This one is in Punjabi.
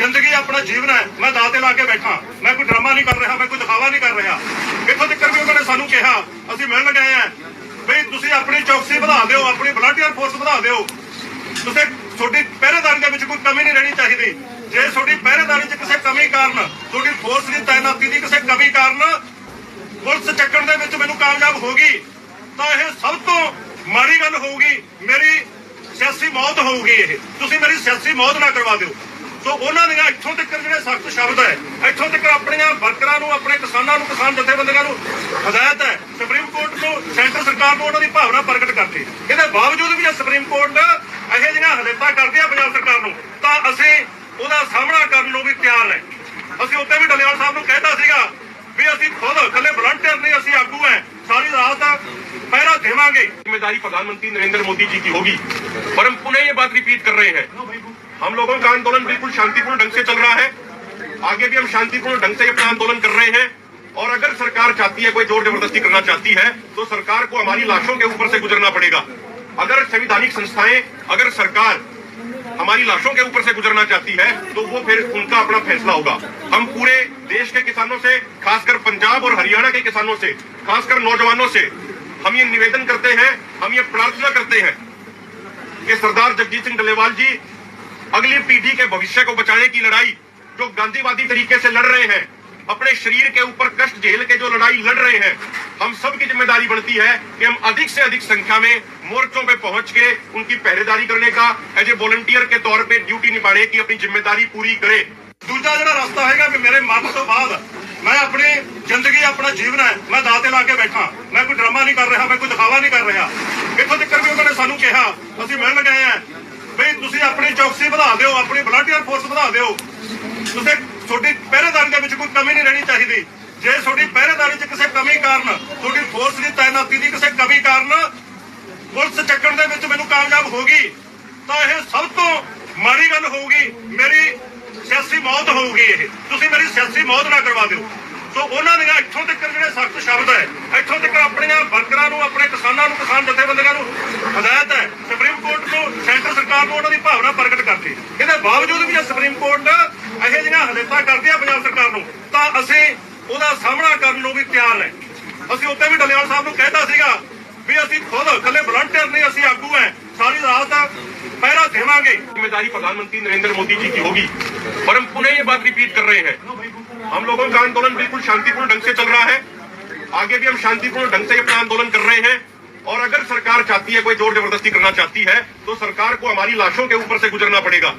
ਜ਼ਿੰਦਗੀ ਆਪਣਾ ਜੀਵਨ ਹੈ। ਮੈਂ ਦਾਅ ਤੇ ਲਾ ਕੇ ਬੈਠਾ। ਮੈਂ ਕੋਈ ਡਰਾਮਾ ਨਹੀਂ ਕਰ ਰਿਹਾ, ਮੈਂ ਕੋਈ ਦਿਖਾਵਾ ਨਹੀਂ ਕਰ ਰਿਹਾ। ਇੱਥੋਂ ਤੱਕ ਵੀ ਉਹਨਾਂ ਨੇ ਸਾਨੂੰ ਕਿਹਾ, ਅਸੀਂ ਮਿਲਣ ਗਏ ਆ ਵੀ ਤੁਸੀਂ ਆਪਣੀ ਚੌਕਸੀ ਵਧਾ ਦਿਓ, ਆਪਣੀ ਵਲੰਟੀਅਰ ਫੋਰਸ ਵਧਾ ਦਿਓ। ਤੁਸੀਂ ਤੁਹਾਡੀ ਪਹਿਰੇਦਾਰੀ ਦੇ ਵਿੱਚ ਕੋਈ ਕਮੀ ਨਹੀਂ ਰਹਿਣੀ ਚਾਹੀਦੀ। ਜੇ ਤੁਹਾਡੀ ਪਹਿਰੇਦਾਰੀ 'ਚ ਕਿਸੇ ਕਮੀ ਕਾਰਨ, ਤੁਹਾਡੀ ਫੋਰਸ ਦੀ ਤਾਇਨਾਤੀ ਦੀ ਕਿਸੇ ਕਮੀ ਕਾਰਨ ਪੁਲਿਸ ਚੱਕਣ ਦੇ ਵਿੱਚ ਮੈਨੂੰ ਕਾਮਯਾਬ ਹੋ ਗਈ, ਤਾਂ ਇਹ ਸਭ ਤੋਂ ਮਾੜੀ ਗੱਲ ਹੋਊਗੀ। ਮੇਰੀ ਸਿਆਸੀ ਮੌਤ ਹੋਊਗੀ ਇਹ। ਤੁਸੀਂ ਮੇਰੀ ਸਿਆਸੀ ਮੌਤ ਨਾ ਕਰਵਾ ਦਿਓ। ਸੋ ਉਹਨਾਂ ਦੀਆਂ ਇੱਥੋਂ ਤੱਕ ਜਿਹੜੇ ਸਖਤ ਸ਼ਬਦ ਹੈ ਇੱਥੋਂ ਤੱਕ ਆਪਣੀਆਂ ਵਰਕਰਾਂ ਨੂੰ ਆਪਣੇ ਕਿਸਾਨਾਂ ਨੂੰ ਕਿਸਾਨ ਜਥੇਬੰਦੀਆਂ ਨੂੰ ਹਦਾਇਤ ਹੈ ਸੁਪਰੀਮ ਕੋਰਟ ਨੂੰ ਸੈਂਟਰ ਸਰਕਾਰ ਨੂੰ ਉਹਨਾਂ ਦੀ ਭਾਵਨਾ ਪ੍ਰਗਟ ਕਰਤੀ ਇਹਦੇ ਬਾਵਜੂਦ ਵੀ ਜੇ ਸੁਪਰੀਮ ਕੋਰਟ ਇਹੋ ਜਿਹੀਆਂ ਹਦਾਇਤਾਂ ਕਰਦੀ ਆ ਪੰਜਾਬ ਸਰਕਾਰ ਨੂੰ ਤਾਂ ਅਸੀਂ ਉਹਦਾ ਸਾਹਮਣਾ ਕਰਨ ਨੂੰ ਵੀ ਤਿਆਰ ਹੈ ਅਸੀਂ ਉੱਤੇ ਵੀ ਡਲਿਆਲ ਸਾਹਿਬ ਨੂੰ ਕਹਿਤਾ ਸੀਗਾ ਵੀ ਅਸੀਂ ਖੁਦ ਇਕੱਲੇ ਵਲੰਟੀਅਰ ਨਹੀਂ ਅਸੀਂ ਆਗੂ ਹੈ ਸਾਰੀ ਰਾਤ ਪਹਿਰਾ ਦੇਵਾਂਗੇ जिम्मेदारी प्रधानमंत्री नरेंद्र मोदी जी की होगी पर हम पुनः ये बात रिपीट कर रहे हैं हम लोगों का आंदोलन बिल्कुल शांतिपूर्ण ढंग से चल रहा है। आगे भी हम शांतिपूर्ण ढंग से अपना आंदोलन कर रहे हैं। और अगर सरकार चाहती है, कोई ज़ोर ज़बरदस्ती करना चाहती है तो सरकार को हमारी लाशों के ऊपर से गुजरना पड़ेगा। अगर संविधानिक संस्थाएँ, अगर सरकार हमारी लाशों के ऊपर से गुजरना चाहती है तो वो फिर उनका अपना फैसला होगा। हम पूरे देश के किसानों से, खासकर पंजाब और हरियाणा के किसानों से, खासकर नौजवानों से, हम ये निवेदन करते हैं, हम ये प्रार्थना करते हैं कि सरदार जगजीत सिंह डलेवाल जी अगली पीढ़ी के भविष्य को बचाने की लड़ाई जो गांधीवादी तरीके से लड़ रहे हैं, अपने शरीर के ऊपर कष्ट झेल के जो लड़ाई लड़ रहे हैं, हम सब की ज़िम्मेदारी बनती है कि हम अधिक से अधिक संख्या में मोर्चों पे पहुँच के उनकी पहरेदारी करने का एज ए वॉलंटियर के तौर पे ड्यूटी निभाने की अपनी ज़िम्मेदारी पूरी करे। दूसरा जो रास्ता है कि मेरे मरण तो बाद मैं अपनी ज़िंदगी, अपना जीवन है, मैं दाते ला के बैठा, मैं कोई ड्रामा नहीं कर रहा, मैं कोई दिखावा नहीं कर रहा। इतों तक भी उन्होंने सानू कहा अभी मिल गए हैं ਆਪਣੀ ਚੌਕਸੀ ਵਧਾ ਦਿਓ, ਆਪਣੀ ਵਲੰਟੀਅਰ ਫੋਰਸ ਵਧਾ ਦਿਓ। ਤੁਸੀਂ ਤੁਹਾਡੀ ਪਹਿਰੇਦਾਰੀ ਦੇ ਵਿੱਚ ਕੋਈ ਕਮੀ ਨਹੀਂ ਰਹਿਣੀ ਚਾਹੀਦੀ। ਜੇ ਤੁਹਾਡੀ ਪਹਿਰੇਦਾਰੀ 'ਚ ਕਿਸੇ ਕਮੀ ਕਾਰਨ, ਤੁਹਾਡੀ ਫੋਰਸ ਦੀ ਤਾਇਨਾਤੀ ਦੀ ਕਿਸੇ ਕਮੀ ਕਾਰਨ ਪੁਲਿਸ ਚੱਕਣ ਦੇ ਵਿੱਚ ਮੈਨੂੰ ਕਾਮਯਾਬ ਹੋ ਗਈ, ਤਾਂ ਇਹ ਸਭ ਤੋਂ ਮਾੜੀ ਗੱਲ ਹੋਊਗੀ। ਮੇਰੀ ਸਿਆਸੀ ਮੌਤ ਹੋਊਗੀ ਇਹ। ਤੁਸੀਂ ਮੇਰੀ ਸਿਆਸੀ ਮੌਤ ਨਾ ਕਰਵਾ ਦਿਓ। ਸੋ ਉਹਨਾਂ ਦੀਆਂ ਇੱਥੋਂ ਤੱਕ ਜਿਹੜੇ ਸਖਤ ਸ਼ਬਦ ਹੈ ਇੱਥੋਂ ਤੱਕ ਆਪਣੀਆਂ ਵਰਕਰਾਂ ਨੂੰ ਆਪਣੇ ਕਿਸਾਨਾਂ ਨੂੰ ਕਿਸਾਨ ਜਥੇਬੰਦੀਆਂ ਨੂੰ ਹਦਾਇਤ ਹੈ ਸੁਪਰੀਮ ਕੋਰਟ ਨੂੰ ਸੈਂਟਰ ਸਰਕਾਰ ਨੂੰ ਉਹਨਾਂ ਦੀ ਭਾਵਨਾ ਪ੍ਰਗਟ ਕਰਤੀ ਇਹਦੇ ਬਾਵਜੂਦ ਵੀ ਜੇ ਸੁਪਰੀਮ ਕੋਰਟ ਇਹੋ ਜਿਹੀਆਂ ਹਦਾਇਤਾਂ ਕਰਦੀ ਆ ਪੰਜਾਬ ਸਰਕਾਰ ਨੂੰ ਤਾਂ ਅਸੀਂ ਉਹਦਾ ਸਾਹਮਣਾ ਕਰਨ ਨੂੰ ਵੀ ਤਿਆਰ ਹੈ ਅਸੀਂ ਉੱਤੇ ਵੀ ਡਲਿਆਲ ਸਾਹਿਬ ਨੂੰ ਕਹਿਤਾ ਸੀਗਾ ਵੀ ਅਸੀਂ ਖੁਦ ਇਕੱਲੇ ਵਲੰਟੀਅਰ ਨਹੀਂ ਅਸੀਂ ਆਗੂ ਹੈ ਸਾਰੀ ਰਾਤ ਪਹਿਰਾ ਦੇਵਾਂਗੇ जिम्मेदारी प्रधानमंत्री नरेंद्र मोदी जी की होगी पर हम पुनः ये बात रिपीट कर रहे हैं हम लोगों का आंदोलन बिल्कुल शांतिपूर्ण ढंग से चल रहा है आगे भी हम शांतिपूर्ण ढंग से अपना आंदोलन कर रहे हैं और अगर सरकार चाहती है कोई जोर जबरदस्ती करना चाहती है तो सरकार को हमारी लाशों के ऊपर से गुजरना पड़ेगा